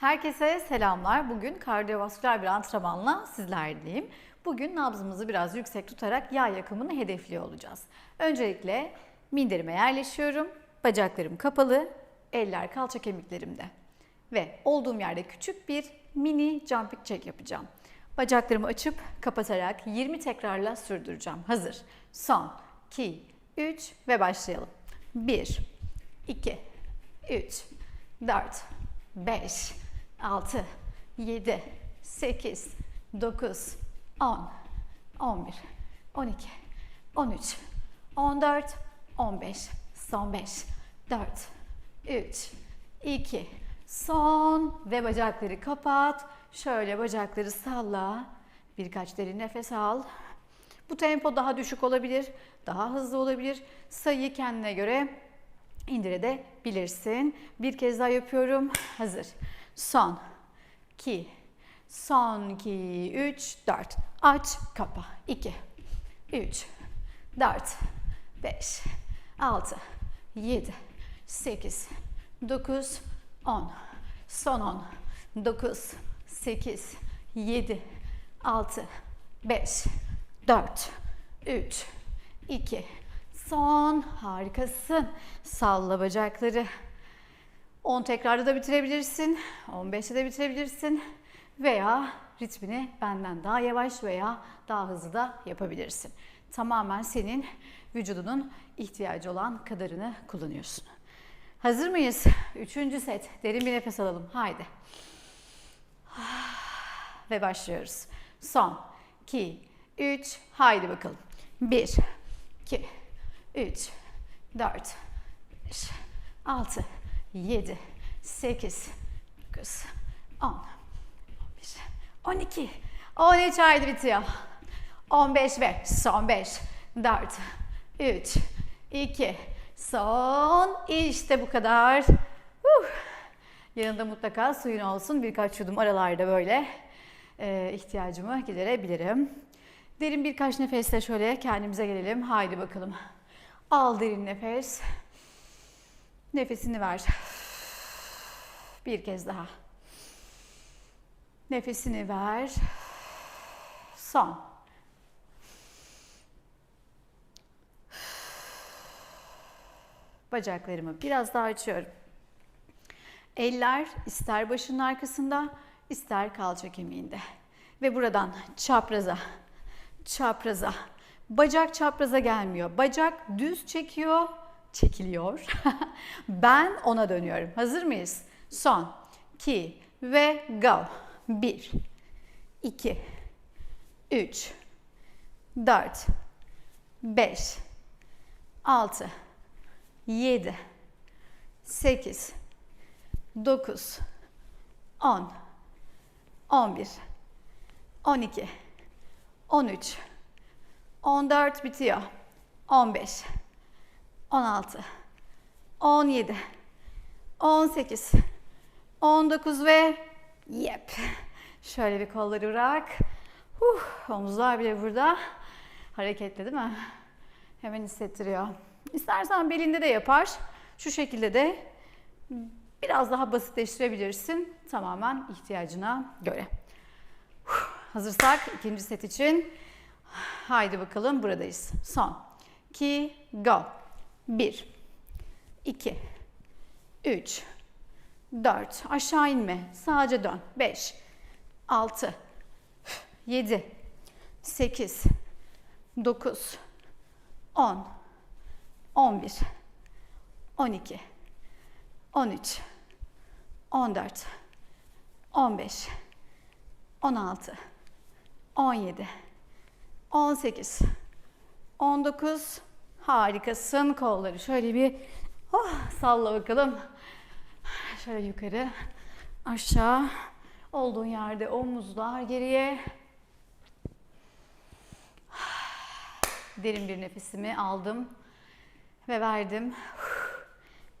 Herkese selamlar. Bugün kardiyovasküler bir antrenmanla sizlerleyim. Bugün nabzımızı biraz yüksek tutarak yağ yakımını hedefliyor olacağız. Öncelikle minderime yerleşiyorum. Bacaklarım kapalı, eller kalça kemiklerimde. Ve olduğum yerde küçük bir mini jumping jack yapacağım. Bacaklarımı açıp kapatarak 20 tekrarla sürdüreceğim. Hazır. Son, 2, 3 ve başlayalım. 1, 2, 3, 4, 5, 6, 7, 8, 9, 10, 11, 12, 13, 14, 15, son 5, 4, 3, 2, son ve bacakları kapat. Şöyle bacakları salla. Birkaç derin nefes al. Bu tempo daha düşük olabilir, daha hızlı olabilir. Sayıyı kendine göre indirebilirsin. Bir kez daha yapıyorum. Hazır. Son. 2. Son 2, 3, 4. Aç, kapa. 2, 3, 4, 5, 6, 7, 8, 9, 10. Son 10. 9, 8, 7, 6, 5, 4, 3, 2, son. Harikasın. Salla bacakları. 10 tekrarda da bitirebilirsin. 15'te de bitirebilirsin. Veya ritmini benden daha yavaş veya daha hızlı da yapabilirsin. Tamamen senin vücudunun ihtiyacı olan kadarını kullanıyorsun. Hazır mıyız? Üçüncü set. Derin bir nefes alalım. Haydi. Ve başlıyoruz. Son. 2, 3, haydi bakalım. 1, 2, 3, 4, 5, 6, 7, 8, 9, 10, 11, 12, 13 haydi bitiyor. 15 ve son 5, 4, 3, 2, son. İşte bu kadar. Huh. Yanında mutlaka suyun olsun. Birkaç yudum aralarda böyle e, ihtiyacımı giderebilirim. Derin birkaç nefesle şöyle kendimize gelelim. Haydi bakalım. Al derin nefes. Nefesini ver. Bir kez daha. Nefesini ver. Son. Bacaklarımı biraz daha açıyorum. Eller ister başının arkasında, ister kalça kemiğinde. Ve buradan çapraza, çapraza. Bacak çapraza gelmiyor. Bacak düz çekiyor, çekiliyor. ben ona dönüyorum. Hazır mıyız? Son, 2 ve go. 1, 2, 3, 4, 5, 6, 7, 8, 9, 10, 11, 12, 13, 14 bitiyor. 15, 16, 17, 18, 19 ve yep. Şöyle bir kolları bırak. Huh, omuzlar bile burada. Hareketli değil mi? Hemen hissettiriyor. İstersen belinde de yapar. Şu şekilde de biraz daha basitleştirebilirsin. Tamamen ihtiyacına göre. Huh, hazırsak ikinci set için haydi bakalım buradayız. Son. 2, go. 1, 2, 3, 4, aşağı inme, sadece dön. 5, 6, 7, 8, 9, 10, 11, 12, 13, 14, 15, 16, 17, 18, 19, harikasın. Kolları şöyle bir oh, salla bakalım. Şöyle yukarı, aşağı. Olduğun yerde omuzlar geriye. Derin bir nefesimi aldım ve verdim.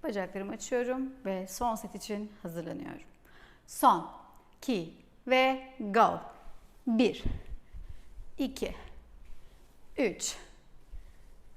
Bacaklarımı açıyorum ve son set için hazırlanıyorum. Son, 2 ve go. 1, 2, 3,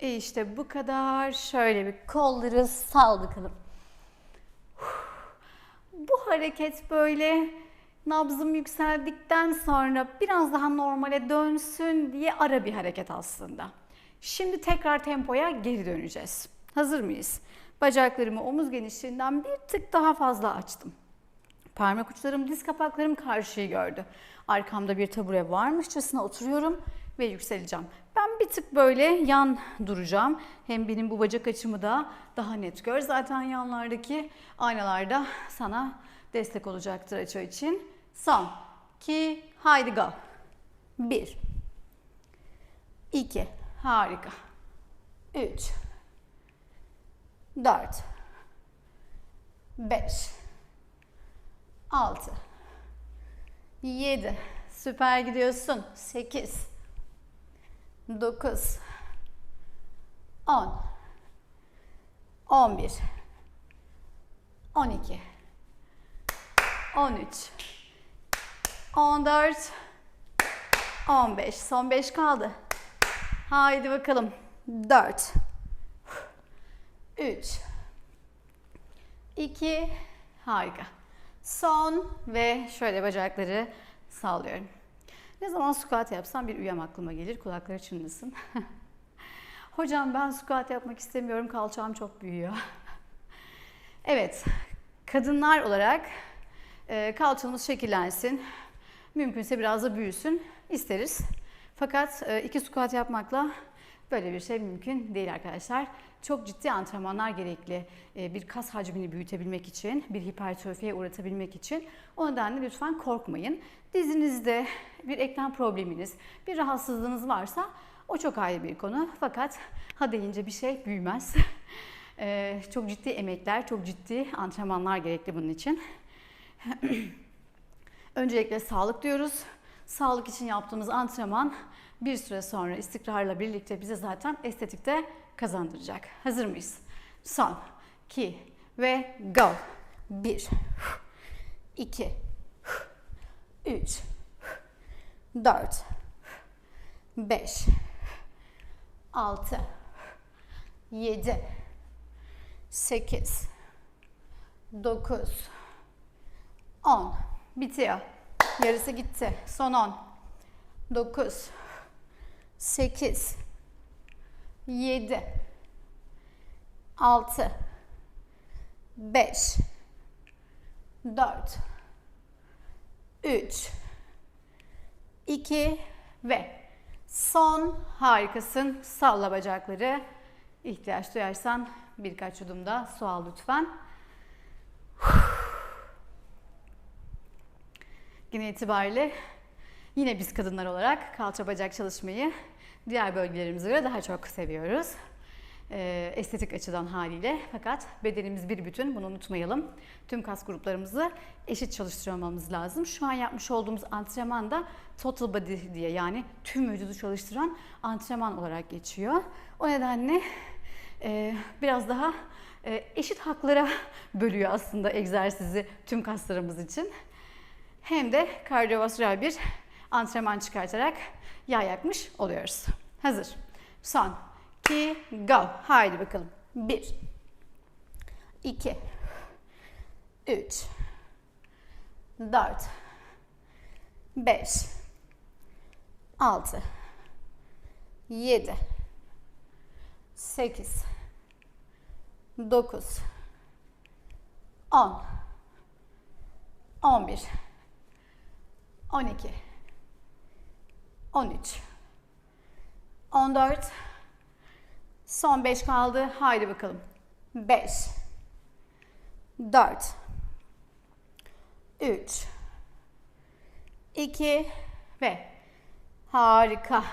işte bu kadar. Şöyle bir kolları sal bakalım. Bu hareket böyle nabzım yükseldikten sonra biraz daha normale dönsün diye ara bir hareket aslında. Şimdi tekrar tempoya geri döneceğiz. Hazır mıyız? Bacaklarımı omuz genişliğinden bir tık daha fazla açtım. Parmak uçlarım, diz kapaklarım karşıyı gördü. Arkamda bir tabure varmışçasına oturuyorum ve yükseleceğim. Ben bir tık böyle yan duracağım. Hem benim bu bacak açımı da daha net gör. Zaten yanlardaki aynalarda sana destek olacaktır açı için. Son, iki, haydi go. Bir, iki, harika. Üç, dört, beş, 6 7 Süper gidiyorsun. 8 9 10 11 12 13 14 15 Son 5 kaldı. Haydi bakalım. 4 3 2 Harika. Son ve şöyle bacakları sallıyorum. Ne zaman squat yapsam bir üyem aklıma gelir. Kulakları çınlasın. Hocam ben squat yapmak istemiyorum. Kalçam çok büyüyor. evet. Kadınlar olarak e, kalçamız şekillensin. Mümkünse biraz da büyüsün isteriz. Fakat e, iki squat yapmakla böyle bir şey mümkün değil arkadaşlar. Çok ciddi antrenmanlar gerekli e, bir kas hacmini büyütebilmek için, bir hipertrofiye uğratabilmek için. O nedenle lütfen korkmayın. Dizinizde bir eklem probleminiz, bir rahatsızlığınız varsa o çok ayrı bir konu. Fakat ha deyince bir şey büyümez. E, çok ciddi emekler, çok ciddi antrenmanlar gerekli bunun için. Öncelikle sağlık diyoruz. Sağlık için yaptığımız antrenman bir süre sonra istikrarla birlikte bize zaten estetikte kazandıracak. Hazır mıyız? Son, 2 ve go. 1, 2, 3, 4, 5, 6, 7, 8, 9, 10. Bitiyor. Yarısı gitti. Son 10. 9, 8, 7, 6, 5, 4, 3, 2 ve son harikasın. Salla bacakları. İhtiyaç duyarsan birkaç yudum da su al lütfen. Yine itibariyle yine biz kadınlar olarak kalça bacak çalışmayı diğer bölgelerimize göre daha çok seviyoruz. Ee, estetik açıdan haliyle fakat bedenimiz bir bütün bunu unutmayalım. Tüm kas gruplarımızı eşit çalıştırmamız lazım. Şu an yapmış olduğumuz antrenman da total body diye yani tüm vücudu çalıştıran antrenman olarak geçiyor. O nedenle e, biraz daha e, eşit haklara bölüyor aslında egzersizi tüm kaslarımız için. Hem de kardiyovasküler bir antrenman çıkartarak yağ yakmış oluyoruz. Hazır. Son. 2, go. Haydi bakalım. 1, 2, 3, 4, 5, 6, 7, 8, 9, 10, 11, 12, 13, 14, son 5 kaldı. Haydi bakalım. 5, 4, 3, 2 ve harika.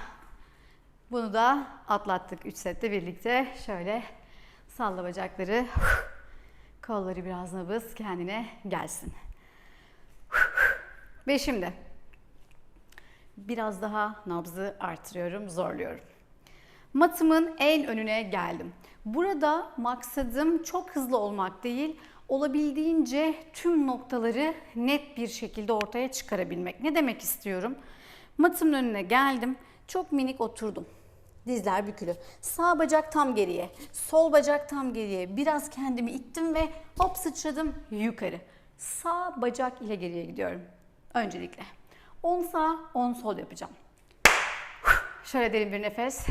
Bunu da atlattık 3 sette birlikte. Şöyle salla bacakları. Kolları biraz nabız kendine gelsin. Ve şimdi biraz daha nabzı artırıyorum, zorluyorum. Matımın en önüne geldim. Burada maksadım çok hızlı olmak değil, olabildiğince tüm noktaları net bir şekilde ortaya çıkarabilmek. Ne demek istiyorum? Matımın önüne geldim, çok minik oturdum. Dizler bükülü. Sağ bacak tam geriye, sol bacak tam geriye. Biraz kendimi ittim ve hop sıçradım yukarı. Sağ bacak ile geriye gidiyorum. Öncelikle. 10 sağ, 10 sol yapacağım. Şöyle derin bir nefes.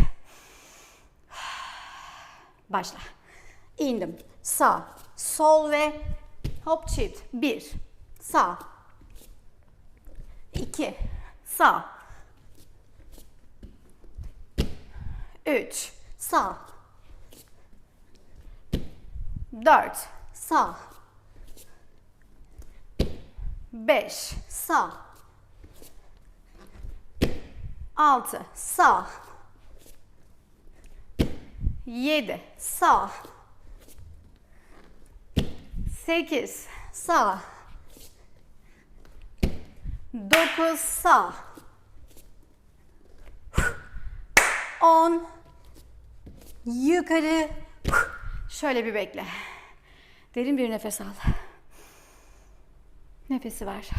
Başla. İndim. Sağ, sol ve hop çift. Bir, sağ. iki, sağ. Üç, sağ. Dört, sağ. Beş, sağ. Altı, sağ. 7 sağ. 8 sağ. 9 sağ. 10 yukarı. Şöyle bir bekle. Derin bir nefes al. Nefesi ver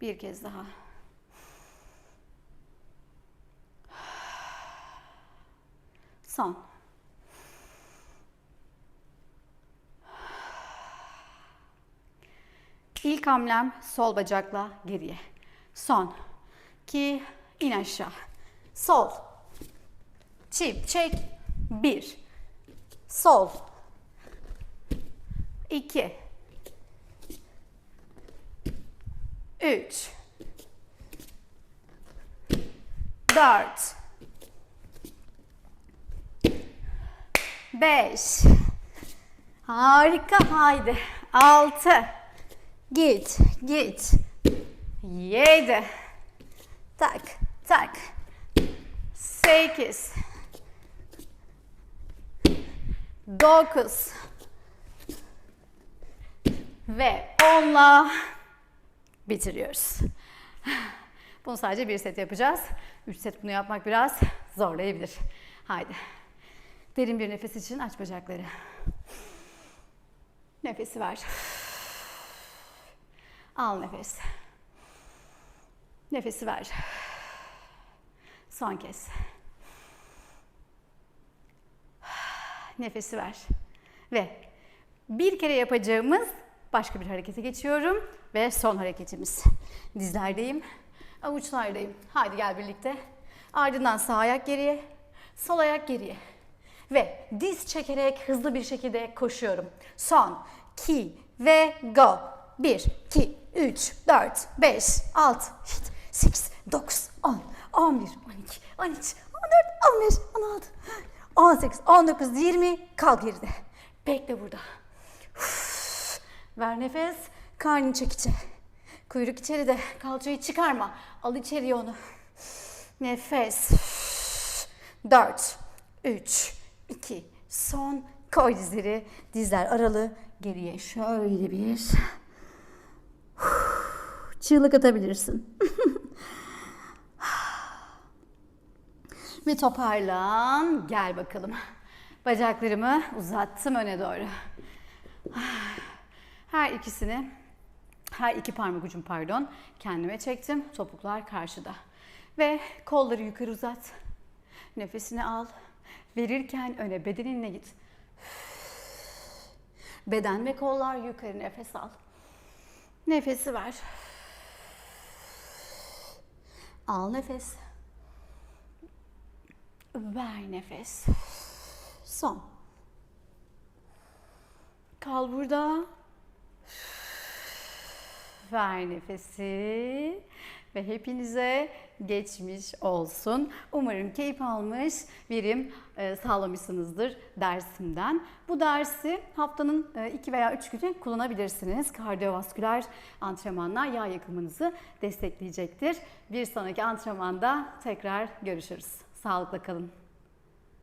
bir kez daha Son. İlk hamlem sol bacakla geriye. Son. Ki in aşağı. Sol. Çift çek. Bir. Sol. İki. Üç. Dört. 5 Harika haydi. 6 Git, git. 7 Tak, tak. 8 9 ve 10'la bitiriyoruz. Bunu sadece bir set yapacağız. 3 set bunu yapmak biraz zorlayabilir. Haydi. Derin bir nefes için aç bacakları. Nefesi ver. Al nefes. Nefesi ver. Son kez. Nefesi ver. Ve bir kere yapacağımız başka bir harekete geçiyorum. Ve son hareketimiz. Dizlerdeyim. Avuçlardayım. Haydi gel birlikte. Ardından sağ ayak geriye. Sol ayak geriye. Ve diz çekerek hızlı bir şekilde koşuyorum. Son, 2 ve go. 1, 2, 3, 4, 5, 6, 7, 8, 9, 10, 11, 12, 13, 14, 15, 16, 18, 19, 20. Kal geride. Bekle burada. Ver nefes. Karnını çek içe. Kuyruk içeride. Kalçayı çıkarma. Al içeriye onu. Nefes. 4, 3, 2, son. Koy dizleri. Dizler aralı. Geriye şöyle bir. Çığlık atabilirsin. Ve toparlan. Gel bakalım. Bacaklarımı uzattım öne doğru. Her ikisini, her iki parmak ucum pardon, kendime çektim. Topuklar karşıda. Ve kolları yukarı uzat. Nefesini al. Verirken öne bedeninle git. Beden ve kollar yukarı nefes al. Nefesi ver. Al nefes. Ver nefes. Son. Kal burada. Ver nefesi ve hepinize geçmiş olsun. Umarım keyif almış, verim e, sağlamışsınızdır dersimden. Bu dersi haftanın 2 veya 3 günü kullanabilirsiniz. Kardiyovasküler antrenmanlar yağ yakımınızı destekleyecektir. Bir sonraki antrenmanda tekrar görüşürüz. Sağlıkla kalın.